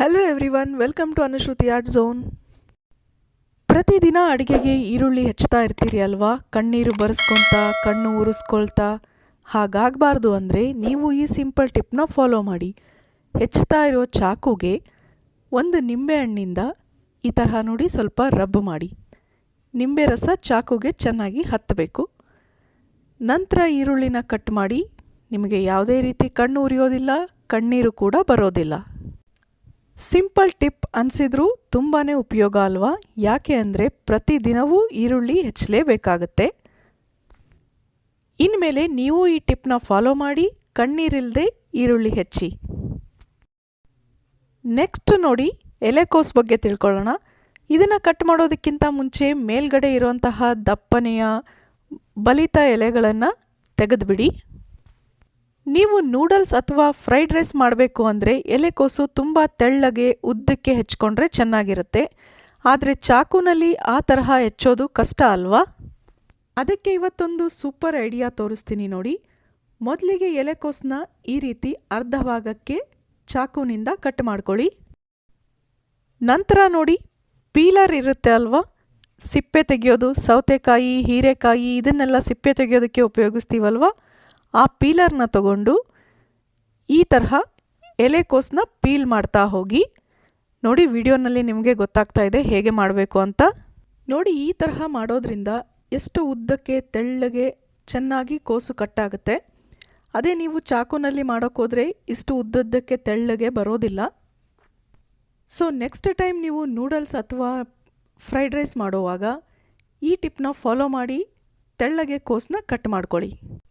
Hello everyone welcome to Anushruti art zone ಪ್ರತಿದಿನ ಅಡುಗೆಗೆ ಈರುಳ್ಳಿ ಹೆಚ್ಚುತ್ತಾ ಇರ್ತೀರಿ ಅಲ್ವಾ? ಕಣ್ಣೀರು ಬರೆಸ್ಕೊಳ್ತಾ ಕಣ್ಣು ಉರಿಸ್ಕೊಳ್ತಾ, ಹಾಗಾಗಬಾರ್ದು ಅಂದರೆ ನೀವು ಈ ಸಿಂಪಲ್ ಟಿಪ್ನ ಫಾಲೋ ಮಾಡಿ. ಹೆಚ್ಚುತ್ತಾ ಇರೋ ಚಾಕುಗೆ ಒಂದು ನಿಂಬೆಹಣ್ಣಿಂದ ಈ ತರಹ ನೋಡಿ ಸ್ವಲ್ಪ ರಬ್ ಮಾಡಿ. ನಿಂಬೆ ರಸ ಚಾಕುಗೆ ಚೆನ್ನಾಗಿ ಹತ್ತಬೇಕು. ನಂತರ ಈರುಳ್ಳಿನ ಕಟ್ ಮಾಡಿ, ನಿಮಗೆ ಯಾವುದೇ ರೀತಿ ಕಣ್ಣು ಉರಿಯೋದಿಲ್ಲ, ಕಣ್ಣೀರು ಕೂಡ ಬರೋದಿಲ್ಲ. ಸಿಂಪಲ್ ಟಿಪ್ ಅನಿಸಿದ್ರೂ ತುಂಬಾ ಉಪಯೋಗ ಅಲ್ವಾ? ಯಾಕೆ ಅಂದರೆ ಪ್ರತಿದಿನವೂ ಈರುಳ್ಳಿ ಹೆಚ್ಚಲೇಬೇಕಾಗತ್ತೆ. ಇನ್ಮೇಲೆ ನೀವು ಈ ಟಿಪ್ನ ಫಾಲೋ ಮಾಡಿ ಕಣ್ಣೀರಿಲ್ಲದೆ ಈರುಳ್ಳಿ ಹೆಚ್ಚಿ. ನೆಕ್ಸ್ಟ್ ನೋಡಿ ಎಲೆಕೋಸ್ ಬಗ್ಗೆ ತಿಳ್ಕೊಳ್ಳೋಣ. ಇದನ್ನು ಕಟ್ ಮಾಡೋದಕ್ಕಿಂತ ಮುಂಚೆ ಮೇಲ್ಗಡೆ ಇರುವಂತಹ ದಪ್ಪನೆಯ ಬಲಿತ ಎಲೆಗಳನ್ನು ತೆಗೆದುಬಿಡಿ. ನೀವು ನೂಡಲ್ಸ್ ಅಥವಾ ಫ್ರೈಡ್ ರೈಸ್ ಮಾಡಬೇಕು ಅಂದರೆ ಎಲೆಕೋಸು ತುಂಬ ತೆಳ್ಳಗೆ, ಉದ್ದಕ್ಕೆ ಹೆಚ್ಕೊಂಡ್ರೆ ಚೆನ್ನಾಗಿರುತ್ತೆ. ಆದರೆ ಚಾಕುನಲ್ಲಿ ಆ ತರಹ ಹೆಚ್ಚೋದು ಕಷ್ಟ ಅಲ್ವಾ? ಅದಕ್ಕೆ ಇವತ್ತೊಂದು ಸೂಪರ್ ಐಡಿಯಾ ತೋರಿಸ್ತೀನಿ ನೋಡಿ. ಮೊದಲಿಗೆ ಎಲೆಕೋಸನ್ನ ಈ ರೀತಿ ಅರ್ಧ ಭಾಗಕ್ಕೆ ಚಾಕುನಿಂದ ಕಟ್ ಮಾಡ್ಕೊಳ್ಳಿ. ನಂತರ ನೋಡಿ, ಪೀಲರ್ ಇರುತ್ತೆ ಅಲ್ವಾ? ಸಿಪ್ಪೆ ತೆಗೆಯೋದು, ಸೌತೆಕಾಯಿ, ಹೀರೆಕಾಯಿ, ಇದನ್ನೆಲ್ಲ ಸಿಪ್ಪೆ ತೆಗೆಯೋದಕ್ಕೆ ಉಪಯೋಗಿಸ್ತೀವಲ್ವ? ಆ ಪೀಲರ್ನ ತಗೊಂಡು ಈ ತರಹ ಎಲೆಕೋಸನ್ನ ಪೀಲ್ ಮಾಡ್ತಾ ಹೋಗಿ. ನೋಡಿ ವಿಡಿಯೋನಲ್ಲಿ ನಿಮಗೆ ಗೊತ್ತಾಗ್ತಾ ಇದೆ ಹೇಗೆ ಮಾಡಬೇಕು ಅಂತ. ನೋಡಿ ಈ ತರಹ ಮಾಡೋದ್ರಿಂದ ಎಷ್ಟು ಉದ್ದಕ್ಕೆ ತೆಳ್ಳಗೆ ಚೆನ್ನಾಗಿ ಕೋಸು ಕಟ್ಟಾಗುತ್ತೆ. ಅದೇ ನೀವು ಚಾಕುನಲ್ಲಿ ಮಾಡೋಕ್ಕೋದ್ರೆ ಇಷ್ಟು ಉದ್ದದ್ದಕ್ಕೆ ತೆಳ್ಳಗೆ ಬರೋದಿಲ್ಲ. ಸೊ ನೆಕ್ಸ್ಟ್ ಟೈಮ್ ನೀವು ನೂಡಲ್ಸ್ ಅಥವಾ ಫ್ರೈಡ್ ರೈಸ್ ಮಾಡುವಾಗ ಈ ಟಿಪ್ನ ಫಾಲೋ ಮಾಡಿ ತೆಳ್ಳಗೆ ಕೋಸನ್ನ ಕಟ್ ಮಾಡ್ಕೊಳ್ಳಿ.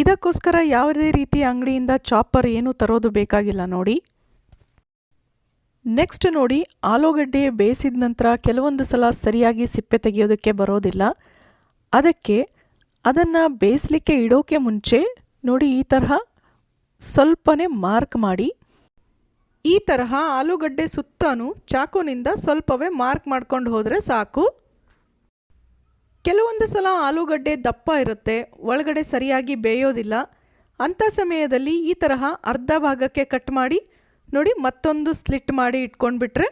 ಇದಕ್ಕೋಸ್ಕರ ಯಾವುದೇ ರೀತಿ ಅಂಗಡಿಯಿಂದ ಚಾಪರ್ ಏನು ತರೋದು ಬೇಕಾಗಿಲ್ಲ ನೋಡಿ. ನೆಕ್ಸ್ಟ್ ನೋಡಿ, ಆಲೂಗಡ್ಡೆ ಬೇಯಿಸಿದ ನಂತರ ಕೆಲವೊಂದು ಸಲ ಸರಿಯಾಗಿ ಸಿಪ್ಪೆ ತೆಗೆಯೋದಕ್ಕೆ ಬರೋದಿಲ್ಲ. ಅದಕ್ಕೆ ಅದನ್ನು ಬೇಯಿಸಲಿಕ್ಕೆ ಇಡೋಕೆ ಮುಂಚೆ ನೋಡಿ ಈ ತರಹ ಸ್ವಲ್ಪನೇ ಮಾರ್ಕ್ ಮಾಡಿ. ಈ ತರಹ ಆಲೂಗಡ್ಡೆ ಸುತ್ತಾನು, ಚಾಕುನಿಂದ ಸ್ವಲ್ಪವೇ ಮಾರ್ಕ್ ಮಾಡ್ಕೊಂಡು ಹೋದರೆ ಸಾಕು. ಕೆಲವೊಂದು ಸಲ ಆಲೂಗಡ್ಡೆ ದಪ್ಪ ಇರುತ್ತೆ, ಒಳಗಡೆ ಸರಿಯಾಗಿ ಬೇಯೋದಿಲ್ಲ. ಅಂಥ ಸಮಯದಲ್ಲಿ ಈ ತರಹ ಅರ್ಧ ಭಾಗಕ್ಕೆ ಕಟ್ ಮಾಡಿ, ನೋಡಿ ಮತ್ತೊಂದು ಸ್ಲಿಟ್ ಮಾಡಿ ಇಟ್ಕೊಂಡ್ಬಿಟ್ರೆ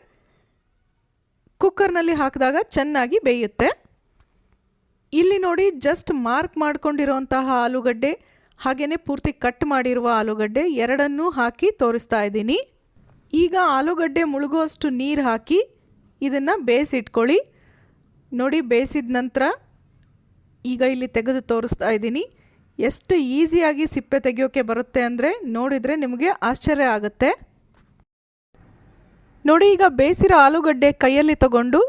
ಕುಕ್ಕರ್ನಲ್ಲಿ ಹಾಕಿದಾಗ ಚೆನ್ನಾಗಿ ಬೇಯುತ್ತೆ. ಇಲ್ಲಿ ನೋಡಿ ಜಸ್ಟ್ ಮಾರ್ಕ್ ಮಾಡ್ಕೊಂಡಿರುವಂತಹ ಆಲೂಗಡ್ಡೆ ಹಾಗೆಯೇ ಪೂರ್ತಿ ಕಟ್ ಮಾಡಿರುವ ಆಲೂಗಡ್ಡೆ ಎರಡನ್ನೂ ಹಾಕಿ ತೋರಿಸ್ತಾ ಇದ್ದೀನಿ. ಈಗ ಆಲೂಗಡ್ಡೆ ಮುಳುಗುವಷ್ಟು ನೀರು ಹಾಕಿ ಇದನ್ನು ಬೇಯಿಸಿಟ್ಕೊಳ್ಳಿ. ನೋಡಿ ಬೇಯಿಸಿದ ನಂತರ ಈಗ ಇಲ್ಲಿ ತೆಗೆದು ತೋರಿಸ್ತಾ ಇದ್ದೀನಿ. ಎಷ್ಟು ಈಸಿಯಾಗಿ ಸಿಪ್ಪೆ ತೆಗೆಯೋಕ್ಕೆ ಬರುತ್ತೆ ಅಂದರೆ ನೋಡಿದರೆ ನಿಮಗೆ ಆಶ್ಚರ್ಯ ಆಗುತ್ತೆ. ನೋಡಿ, ಈಗ ಬೇಯಿಸಿರೋ ಆಲೂಗಡ್ಡೆ ಕೈಯಲ್ಲಿ ತಗೊಂಡು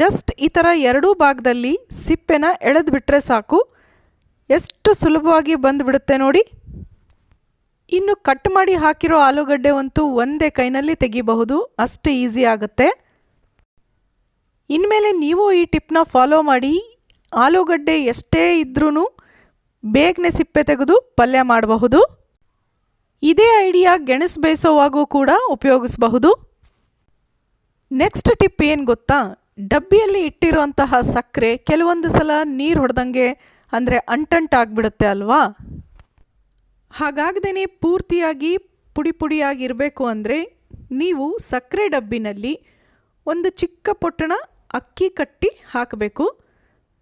ಜಸ್ಟ್ ಈ ಥರ ಎರಡೂ ಭಾಗದಲ್ಲಿ ಸಿಪ್ಪೆನ ಎಳೆದು ಬಿಟ್ಟರೆ ಸಾಕು. ಎಷ್ಟು ಸುಲಭವಾಗಿ ಬಂದುಬಿಡುತ್ತೆ ನೋಡಿ. ಇನ್ನು ಕಟ್ ಮಾಡಿ ಹಾಕಿರೋ ಆಲೂಗಡ್ಡೆ ಅಂತೂ ಒಂದೇ ಕೈನಲ್ಲಿ ತೆಗಿಬಹುದು. ಅಷ್ಟು ಈಸಿ ಆಗುತ್ತೆ. ಇನ್ಮೇಲೆ ನೀವು ಈ ಟಿಪ್ನ ಫಾಲೋ ಮಾಡಿ. ಆಲೂಗಡ್ಡೆ ಎಷ್ಟೇ ಇದ್ರೂ ಬೇಗನೆ ಸಿಪ್ಪೆ ತೆಗೆದು ಪಲ್ಯ ಮಾಡಬಹುದು. ಇದೇ ಐಡಿಯಾ ಗೆಣಸು ಬೇಯಿಸೋವಾಗೂ ಕೂಡ ಉಪಯೋಗಿಸಬಹುದು. ನೆಕ್ಸ್ಟ್ ಟಿಪ್ ಏನು ಗೊತ್ತಾ? ಡಬ್ಬಿಯಲ್ಲಿ ಇಟ್ಟಿರುವಂತಹ ಸಕ್ಕರೆ ಕೆಲವೊಂದು ಸಲ ನೀರು ಹೊಡೆದಂಗೆ ಅಂದರೆ ಅಂಟಂಟಾಗ್ಬಿಡುತ್ತೆ ಅಲ್ವಾ? ಹಾಗಾಗದೇ ಪೂರ್ತಿಯಾಗಿ ಪುಡಿ ಪುಡಿಯಾಗಿರಬೇಕು ಅಂದರೆ ನೀವು ಸಕ್ಕರೆ ಡಬ್ಬಿನಲ್ಲಿ ಒಂದು ಚಿಕ್ಕ ಪೊಟ್ಟಣ ಅಕ್ಕಿ ಕಟ್ಟಿ ಹಾಕಬೇಕು.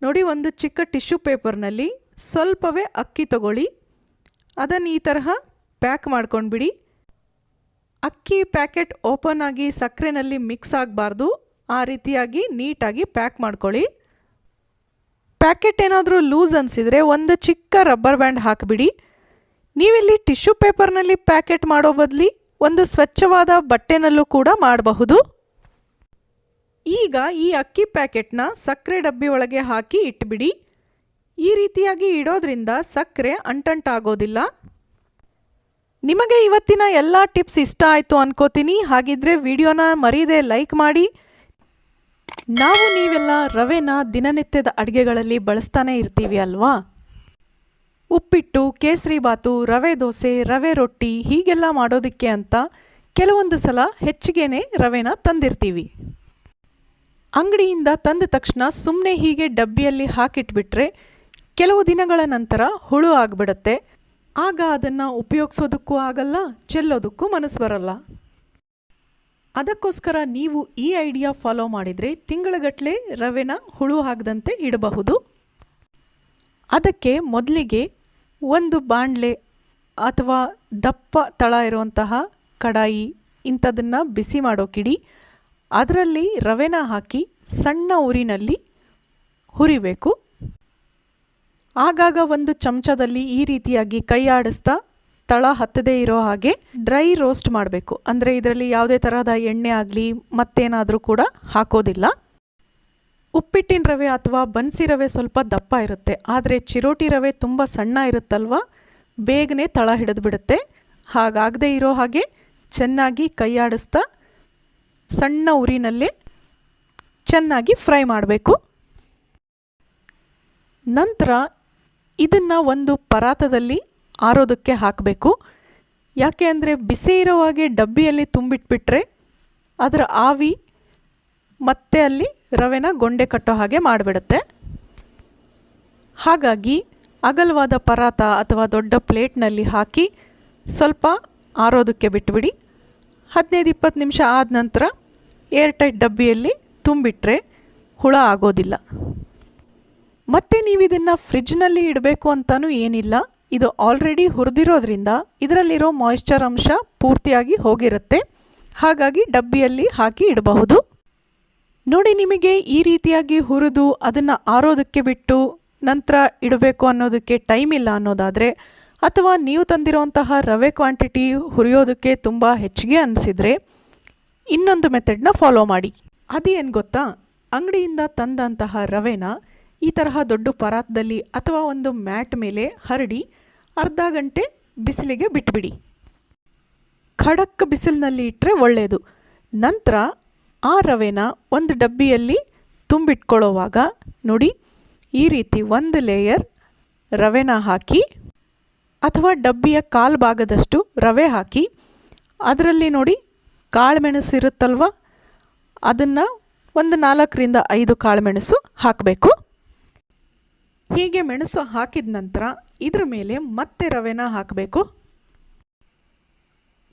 ನೋಡಿ ಒಂದು ಚಿಕ್ಕ ಟಿಶ್ಯೂ ಪೇಪರ್ನಲ್ಲಿ ಸ್ವಲ್ಪವೇ ಅಕ್ಕಿ ತಗೊಳ್ಳಿ. ಅದನ್ನು ಈ ತರಹ ಪ್ಯಾಕ್ ಮಾಡ್ಕೊಂಡ್ಬಿಡಿ. ಅಕ್ಕಿ ಪ್ಯಾಕೆಟ್ ಓಪನ್ ಆಗಿ ಸಕ್ಕರೆನಲ್ಲಿ ಮಿಕ್ಸ್ ಆಗಬಾರ್ದು. ಆ ರೀತಿಯಾಗಿ ನೀಟಾಗಿ ಪ್ಯಾಕ್ ಮಾಡ್ಕೊಳ್ಳಿ. ಪ್ಯಾಕೆಟ್ ಏನಾದರೂ ಲೂಸ್ ಅನಿಸಿದರೆ ಒಂದು ಚಿಕ್ಕ ರಬ್ಬರ್ ಬ್ಯಾಂಡ್ ಹಾಕಿಬಿಡಿ. ನೀವಿಲ್ಲಿ ಟಿಶ್ಯೂ ಪೇಪರ್ನಲ್ಲಿ ಪ್ಯಾಕೆಟ್ ಮಾಡೋ ಬದಲಿ ಒಂದು ಸ್ವಚ್ಛವಾದ ಬಟ್ಟೆನಲ್ಲೂ ಕೂಡ ಮಾಡಬಹುದು. ಈಗ ಈ ಅಕ್ಕಿ ಪ್ಯಾಕೆಟ್ನ ಸಕ್ಕರೆ ಡಬ್ಬಿ ಒಳಗೆ ಹಾಕಿ ಇಟ್ಬಿಡಿ. ಈ ರೀತಿಯಾಗಿ ಇಡೋದ್ರಿಂದ ಸಕ್ಕರೆ ಅಂಟಂಟಾಗೋದಿಲ್ಲ. ನಿಮಗೆ ಇವತ್ತಿನ ಎಲ್ಲ ಟಿಪ್ಸ್ ಇಷ್ಟ ಆಯಿತು ಅನ್ಕೋತೀನಿ. ಹಾಗಿದ್ರೆ ವಿಡಿಯೋನ ಮರೀದೆ ಲೈಕ್ ಮಾಡಿ. ನಾವು ನೀವೆಲ್ಲ ರವೆನ ದಿನನಿತ್ಯದ ಅಡುಗೆಗಳಲ್ಲಿ ಬಳಸ್ತಾನೆ ಇರ್ತೀವಿ ಅಲ್ವಾ? ಉಪ್ಪಿಟ್ಟು, ಕೇಸರಿ ಬಾತು, ರವೆ ದೋಸೆ, ರವೆ ರೊಟ್ಟಿ ಹೀಗೆಲ್ಲ ಮಾಡೋದಕ್ಕೆ ಅಂತ ಕೆಲವೊಂದು ಸಲ ಹೆಚ್ಚಿಗೆನೇ ರವೆನ ತಂದಿರ್ತೀವಿ. ಅಂಗಡಿಯಿಂದ ತಂದ ತಕ್ಷಣ ಸುಮ್ಮನೆ ಹೀಗೆ ಡಬ್ಬಿಯಲ್ಲಿ ಹಾಕಿಟ್ಬಿಟ್ರೆ ಕೆಲವು ದಿನಗಳ ನಂತರ ಹುಳು ಆಗ್ಬಿಡತ್ತೆ. ಆಗ ಅದನ್ನು ಉಪಯೋಗಿಸೋದಕ್ಕೂ ಆಗಲ್ಲ, ಚೆಲ್ಲೋದಕ್ಕೂ ಮನಸ್ಸು ಬರಲ್ಲ. ಅದಕ್ಕೋಸ್ಕರ ನೀವು ಈ ಐಡಿಯಾ ಫಾಲೋ ಮಾಡಿದರೆ ತಿಂಗಳಗಟ್ಟಲೆ ರವೆನ ಹುಳು ಆಗದಂತೆ ಇಡಬಹುದು. ಅದಕ್ಕೆ ಮೊದಲಿಗೆ ಒಂದು ಬಾಣಲೆ ಅಥವಾ ದಪ್ಪ ತಳ ಇರುವಂತಹ ಕಡಾಯಿ ಇಂಥದನ್ನು ಬಿಸಿ ಮಾಡೋಕಿಡಿ ಅದರಲ್ಲಿ ರವೆನ ಹಾಕಿ ಸಣ್ಣ ಉರಿನಲ್ಲಿ ಹುರಿಬೇಕು. ಆಗಾಗ ಒಂದು ಚಮಚದಲ್ಲಿ ಈ ರೀತಿಯಾಗಿ ಕೈ ಆಡಿಸ್ತಾ ತಳ ಹತ್ತದೇ ಇರೋ ಹಾಗೆ ಡ್ರೈ ರೋಸ್ಟ್ ಮಾಡಬೇಕು. ಅಂದರೆ ಇದರಲ್ಲಿ ಯಾವುದೇ ತರಹದ ಎಣ್ಣೆ ಆಗಲಿ ಮತ್ತೇನಾದರೂ ಕೂಡ ಹಾಕೋದಿಲ್ಲ. ಉಪ್ಪಿಟ್ಟಿನ ರವೆ ಅಥವಾ ಬನ್ಸಿ ರವೆ ಸ್ವಲ್ಪ ದಪ್ಪ ಇರುತ್ತೆ. ಆದರೆ ಚಿರೋಟಿ ರವೆ ತುಂಬ ಸಣ್ಣ ಇರುತ್ತಲ್ವ? ಬೇಗನೆ ತಳ ಹಿಡಿದ್ಬಿಡುತ್ತೆ. ಹಾಗಾಗದೇ ಇರೋ ಹಾಗೆ ಚೆನ್ನಾಗಿ ಕೈಯಾಡಿಸ್ತಾ ಸಣ್ಣ ಉರಿನಲ್ಲಿ ಚೆನ್ನಾಗಿ ಫ್ರೈ ಮಾಡಬೇಕು. ನಂತರ ಇದನ್ನು ಒಂದು ಪರಾತದಲ್ಲಿ ಆರೋದಕ್ಕೆ ಹಾಕಬೇಕು. ಯಾಕೆ ಅಂದರೆ ಬಿಸಿ ಇರೋ ಹಾಗೆ ಡಬ್ಬಿಯಲ್ಲಿ ತುಂಬಿಟ್ಬಿಟ್ರೆ ಅದರ ಆವಿ ಮತ್ತೆ ಅಲ್ಲಿ ರವೆನ ಗೊಂಡೆ ಕಟ್ಟೋ ಹಾಗೆ ಮಾಡಿಬಿಡುತ್ತೆ. ಹಾಗಾಗಿ ಅಗಲವಾದ ಪರಾತ ಅಥವಾ ದೊಡ್ಡ ಪ್ಲೇಟ್ನಲ್ಲಿ ಹಾಕಿ ಸ್ವಲ್ಪ ಆರೋದಕ್ಕೆ ಬಿಟ್ಬಿಡಿ. ಹದಿನೈದು ಇಪ್ಪತ್ತು ನಿಮಿಷ ಆದ ನಂತರ ಏರ್ ಟೈಟ್ ಡಬ್ಬಿಯಲ್ಲಿ ತುಂಬಿಟ್ರೆ ಹುಳ ಆಗೋದಿಲ್ಲ. ಮತ್ತೆ ನೀವು ಇದನ್ನು ಫ್ರಿಜ್ನಲ್ಲಿ ಇಡಬೇಕು ಅಂತಲೂ ಏನಿಲ್ಲ. ಇದು ಆಲ್ರೆಡಿ ಹುರಿದಿರೋದ್ರಿಂದ ಇದರಲ್ಲಿರೋ ಮಾಯಿಶ್ಚರ್ ಅಂಶ ಪೂರ್ತಿಯಾಗಿ ಹೋಗಿರುತ್ತೆ. ಹಾಗಾಗಿ ಡಬ್ಬಿಯಲ್ಲಿ ಹಾಕಿ ಇಡಬಹುದು. ನೋಡಿ ನಿಮಗೆ ಈ ರೀತಿಯಾಗಿ ಹುರಿದು ಅದನ್ನು ಆರೋದಕ್ಕೆ ಬಿಟ್ಟು ನಂತರ ಇಡಬೇಕು ಅನ್ನೋದಕ್ಕೆ ಟೈಮ್ ಇಲ್ಲ ಅನ್ನೋದಾದರೆ ಅಥವಾ ನೀವು ತಂದಿರುವಂತಹ ರವೆ ಕ್ವಾಂಟಿಟಿ ಹುರಿಯೋದಕ್ಕೆ ತುಂಬ ಹೆಚ್ಚಿಗೆ ಅನಿಸಿದರೆ ಇನ್ನೊಂದು ಮೆಥಡ್ನ ಫಾಲೋ ಮಾಡಿ. ಅದೇನು ಗೊತ್ತಾ? ಅಂಗಡಿಯಿಂದ ತಂದಂತಹ ರವೆನ ಈ ತರಹ ದೊಡ್ಡ ಪರಾತದಲ್ಲಿ ಅಥವಾ ಒಂದು ಮ್ಯಾಟ್ ಮೇಲೆ ಹರಡಿ ಅರ್ಧ ಗಂಟೆ ಬಿಸಿಲಿಗೆ ಬಿಟ್ಬಿಡಿ. ಖಡಕ್ ಬಿಸಿಲಿನಲ್ಲಿ ಇಟ್ಟರೆ ಒಳ್ಳೆಯದು ನಂತರ ಆ ರವೆನ ಒಂದು ಡಬ್ಬಿಯಲ್ಲಿ ತುಂಬಿಟ್ಕೊಳ್ಳೋವಾಗ ನೋಡಿ, ಈ ರೀತಿ ಒಂದು ಲೇಯರ್ ರವೆನ ಹಾಕಿ ಅಥವಾ ಡಬ್ಬಿಯ ಕಾಲು ಭಾಗದಷ್ಟು ರವೆ ಹಾಕಿ ಅದರಲ್ಲಿ ನೋಡಿ ಕಾಳುಮೆಣಸು ಇರುತ್ತಲ್ವ? ಅದನ್ನು ಒಂದು ನಾಲ್ಕರಿಂದ ಐದು ಕಾಳುಮೆಣಸು ಹಾಕಬೇಕು. ಹೀಗೆ ಮೆಣಸು ಹಾಕಿದ ನಂತರ ಇದ್ರ ಮೇಲೆ ಮತ್ತೆ ರವೆನ ಹಾಕಬೇಕು.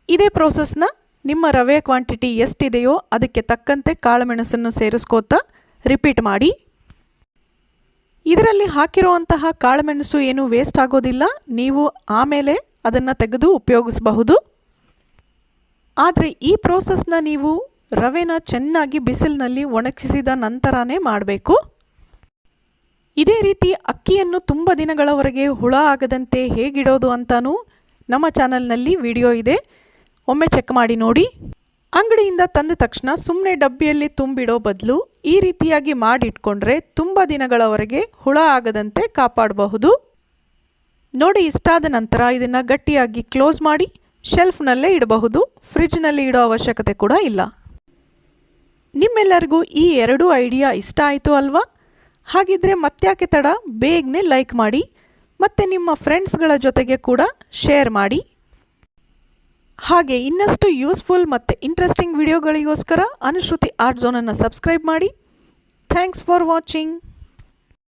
ಇದೇ ಪ್ರೋಸೆಸ್ನ ನಿಮ್ಮ ರವೆ ಕ್ವಾಂಟಿಟಿ ಎಷ್ಟಿದೆಯೋ ಅದಕ್ಕೆ ತಕ್ಕಂತೆ ಕಾಳುಮೆಣಸನ್ನು ಸೇರಿಸ್ಕೋತಾ ರಿಪೀಟ್ ಮಾಡಿ. ಇದರಲ್ಲಿ ಹಾಕಿರುವಂತಹ ಕಾಳುಮೆಣಸು ಏನು ವೇಸ್ಟ್ ಆಗೋದಿಲ್ಲ. ನೀವು ಆಮೇಲೆ ಅದನ್ನು ತೆಗೆದು ಉಪಯೋಗಿಸಬಹುದು. ಆದರೆ ಈ ಪ್ರೋಸೆಸ್ನ ನೀವು ರವೆನ ಚೆನ್ನಾಗಿ ಬಿಸಿಲಿನಲ್ಲಿ ಒಣಗಿಸಿದ ನಂತರನೇ ಮಾಡಬೇಕು. ಇದೇ ರೀತಿ ಅಕ್ಕಿಯನ್ನು ತುಂಬ ದಿನಗಳವರೆಗೆ ಹುಳ ಆಗದಂತೆ ಹೇಗಿಡೋದು ಅಂತಲೂ ನಮ್ಮ ಚಾನಲ್ನಲ್ಲಿ ವಿಡಿಯೋ ಇದೆ. ಒಮ್ಮೆ ಚೆಕ್ ಮಾಡಿ ನೋಡಿ. ಅಂಗಡಿಯಿಂದ ತಂದ ತಕ್ಷಣ ಸುಮ್ಮನೆ ಡಬ್ಬಿಯಲ್ಲಿ ತುಂಬಿಡೋ ಬದಲು ಈ ರೀತಿಯಾಗಿ ಮಾಡಿಟ್ಕೊಂಡ್ರೆ ತುಂಬ ದಿನಗಳವರೆಗೆ ಹುಳ ಆಗದಂತೆ ಕಾಪಾಡಬಹುದು. ನೋಡಿ, ಇಷ್ಟಾದ ನಂತರ ಇದನ್ನು ಗಟ್ಟಿಯಾಗಿ ಕ್ಲೋಸ್ ಮಾಡಿ ಶೆಲ್ಫ್ನಲ್ಲೇ ಇಡಬಹುದು. ಫ್ರಿಜ್ನಲ್ಲಿ ಇಡೋ ಅವಶ್ಯಕತೆ ಕೂಡ ಇಲ್ಲ. ನಿಮ್ಮೆಲ್ಲರಿಗೂ ಈ ಎರಡೂ ಐಡಿಯಾ ಇಷ್ಟ ಆಯಿತು ಅಲ್ವಾ? ಹಾಗಿದ್ರೆ ಮತ್ತ್ಯಾಕೆ ತಡ? ಬೇಗನೆ ಲೈಕ್ ಮಾಡಿ ಮತ್ತು ನಿಮ್ಮ ಫ್ರೆಂಡ್ಸ್ಗಳ ಜೊತೆಗೆ ಕೂಡ ಶೇರ್ ಮಾಡಿ. ಹಾಗೆ ಇನ್ನಷ್ಟು ಯೂಸ್ಫುಲ್ ಮತ್ತು ಇಂಟ್ರೆಸ್ಟಿಂಗ್ ವಿಡಿಯೋಗಳಿಗೋಸ್ಕರ ಅನುಶ್ರುತಿ ಆರ್ಟ್ ಝೋನನ್ನು ಸಬ್ಸ್ಕ್ರೈಬ್ ಮಾಡಿ. Thanks for watching